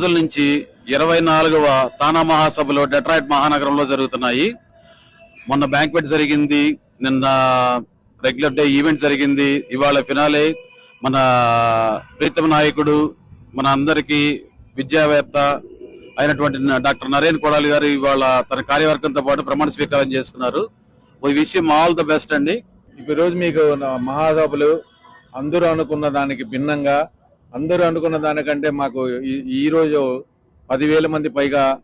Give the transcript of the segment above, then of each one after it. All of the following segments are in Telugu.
రోజుల నుంచి ఇరవై నాలుగవ తానా మహాసభలు డెట్రాయిట్ మహానగరంలో జరుగుతున్నాయి. మొన్న బ్యాంక్వెట్ జరిగింది నిన్న రెగ్యులర్ డే ఈవెంట్ జరిగింది. ఇవాళ ఫినాలే మన ప్రీతమ నాయకుడు మన అందరికీ విద్యావేత్త అయినటువంటి డాక్టర్ నరేన్ కొడాలి గారు ఇవాళ తన కార్యవర్గంతో పాటు ప్రమాణ స్వీకారం చేసుకున్నారు. ఈ విషయం ఆల్ ద బెస్ట్ అండి. ఈరోజు రోజు మీకు మహాసభలు అందరూ అనుకున్న దానికి భిన్నంగా అందరూ అనుకున్న దానికంటే మాకు ఈ- రోజు పదివేల మంది పైగా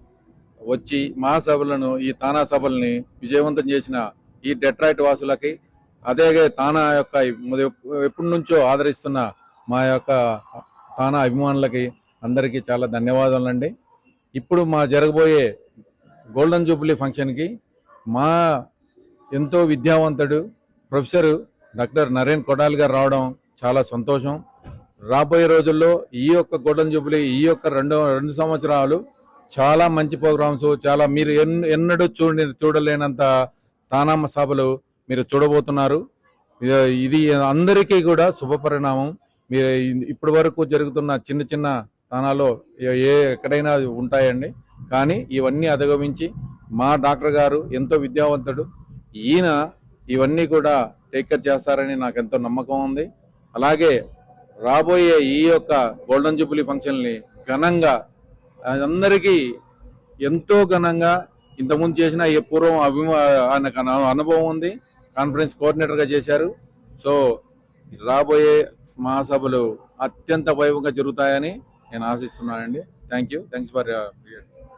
వచ్చి మహాసభలను ఈ తానా సభల్ని విజయవంతం చేసిన ఈ డెట్రాయిట్ వాసులకి అదే తానా యొక్క ఎప్పటి నుంచో ఆదరిస్తున్న మా యొక్క తానా అభిమానులకి అందరికీ చాలా ధన్యవాదాలండి. ఇప్పుడు మా జరగబోయే గోల్డెన్ జూబ్లీ ఫంక్షన్కి మా ఎంతో విద్యావంతుడు ప్రొఫెసర్ డాక్టర్ నరేన్ కొడాలి గారు రావడం చాలా సంతోషం. రాబోయే రోజుల్లో ఈ యొక్క గోల్డెన్ జూబ్లీ ఈ యొక్క రెండు రెండు సంవత్సరాలు చాలా మంచి ప్రోగ్రామ్స్ చాలా మీరు ఎన్- ఎన్నడూ చూడ చూడలేనంత తానామ సభలు మీరు చూడబోతున్నారు. ఇది- అందరికీ కూడా శుభపరిణామం. మీరు ఇప్పటి వరకు జరుగుతున్న చిన్న చిన్న తానాలో ఏ- ఏ ఎక్కడైనా ఉంటాయండి. కానీ ఇవన్నీ అధిగమించి మా డాక్టర్ గారు ఎంతో విద్యావంతుడు. ఈయన ఇవన్నీ కూడా టేక్ కేర్ చేస్తారని నాకు ఎంతో నమ్మకం ఉంది. అలాగే రాబోయే ఈ యొక్క గోల్డెన్ జూబ్లీ ఫంక్షన్ని ఘనంగా అందరికీ ఎంతో ఘనంగా ఇంతకుముందు చేసిన ఈ పూర్వం అభిమా ఆయనకు అనుభవం ఉంది కాన్ఫరెన్స్ కోఆర్డినేటర్గా చేశారు. సో రాబోయే మహాసభలు అత్యంత వైభవంగా జరుగుతాయని నేను ఆశిస్తున్నానండి. Thank you. Thanks for